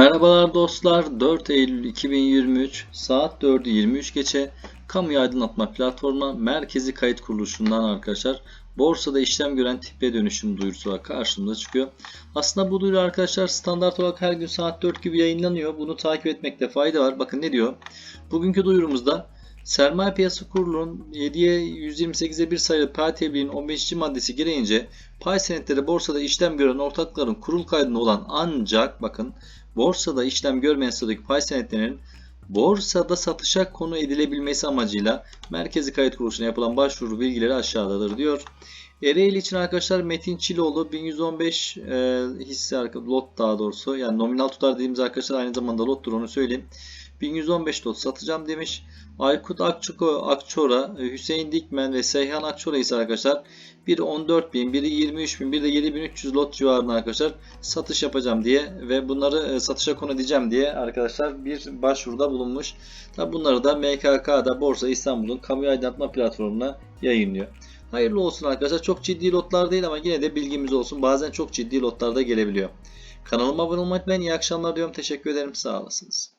Merhabalar dostlar. 4 Eylül 2023 saat 4'ü 23 geçe Kamuya Aydınlatma Platformu'na merkezi kayıt kuruluşundan arkadaşlar borsada işlem gören tipe dönüşüm duyurusu olarak karşımıza çıkıyor. Aslında bu duyuru arkadaşlar standart olarak her gün saat 4 gibi yayınlanıyor. Bunu takip etmekte fayda var. Bakın ne diyor? Bugünkü duyurumuzda Sermaye Piyasası Kurulu'nun 7'ye 128'e 1 sayılı pay tebliğinin 15. maddesi gereğince pay senetleri borsada işlem gören ortakların kurul kaydında olan ancak bakın borsada işlem görmeyen sıradaki pay senetlerinin borsada satışa konu edilebilmesi amacıyla merkezi kayıt kuruluşuna yapılan başvuru bilgileri aşağıdadır diyor. Ereğli için arkadaşlar Metin Çiloğlu 1115 e, hisse lot daha doğrusu yani nominal tutar dediğimiz arkadaşlar aynı zamanda lottur onu söyleyeyim. 1115 lot satacağım demiş. Aykut Akçoko, Akçora, Hüseyin Dikmen ve Seyhan Akçora ise arkadaşlar biri 14.000, biri 23.000, biri de 7.300 lot civarında arkadaşlar satış yapacağım diye ve bunları e, satışa konu edeceğim diye arkadaşlar bir başvuruda bulunmuş. Tabi bunları da MKK'da Borsa İstanbul'un kamu aydınlatma platformuna yayınlıyor. Hayırlı olsun arkadaşlar. Çok ciddi lotlar değil ama yine de bilgimiz olsun. Bazen çok ciddi lotlar da gelebiliyor. Kanalıma abone olmayı unutmayın. İyi akşamlar diyorum. Teşekkür ederim. Sağ olasınız.